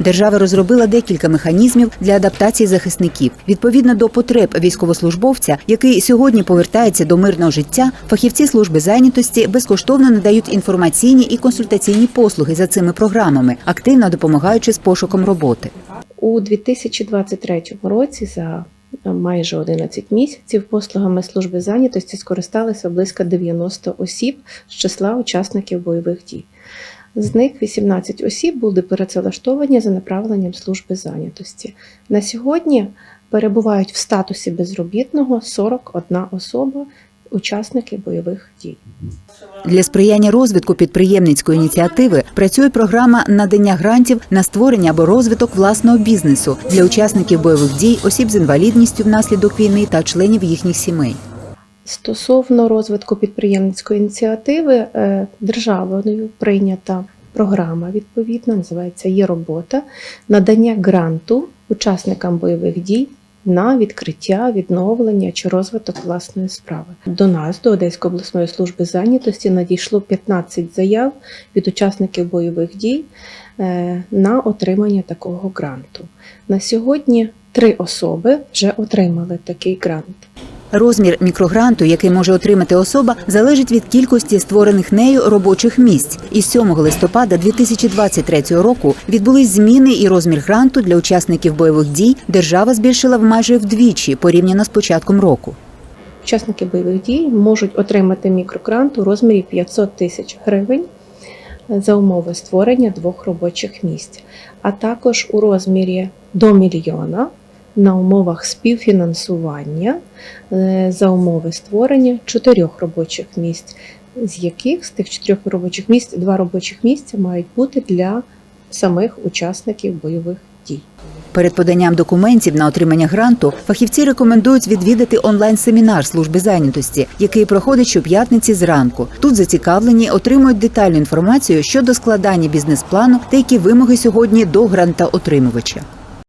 Держава розробила декілька механізмів для адаптації захисників. Відповідно до потреб військовослужбовця, який сьогодні повертається до мирного життя, фахівці служби зайнятості безкоштовно надають інформаційні і консультаційні послуги за цими програмами, активно допомагаючи з пошуком роботи. У 2023 році за майже 11 місяців послугами служби зайнятості скористалися близько 90 осіб з числа учасників бойових дій. З них 18 осіб були перецелаштовані за направленням служби зайнятості. На сьогодні перебувають в статусі безробітного 41 особа, учасники бойових дій. Для сприяння розвитку підприємницької ініціативи працює програма надання грантів на створення або розвиток власного бізнесу для учасників бойових дій, осіб з інвалідністю внаслідок війни та членів їхніх сімей. Стосовно розвитку підприємницької ініціативи, е, державою прийнята програма відповідна, називається Є робота надання гранту учасникам бойових дій на відкриття, відновлення чи розвиток власної справи. До нас, до Одеської обласної служби зайнятості, надійшло 15 заяв від учасників бойових дій е, на отримання такого гранту. На сьогодні три особи вже отримали такий грант. Розмір мікрогранту, який може отримати особа, залежить від кількості створених нею робочих місць. Із 7 листопада 2023 року відбулись зміни і розмір гранту для учасників бойових дій держава збільшила в майже вдвічі порівняно з початком року. Учасники бойових дій можуть отримати мікрогрант у розмірі 500 тисяч гривень за умови створення двох робочих місць, а також у розмірі до мільйона на умовах співфінансування е, за умови створення чотирьох робочих місць, з яких з тих чотирьох робочих місць два робочих місця мають бути для самих учасників бойових дій. Перед поданням документів на отримання гранту фахівці рекомендують відвідати онлайн-семінар служби зайнятості, який проходить щоп'ятниці зранку. Тут зацікавлені отримують детальну інформацію щодо складання бізнес-плану та які вимоги сьогодні до грантоотримувача.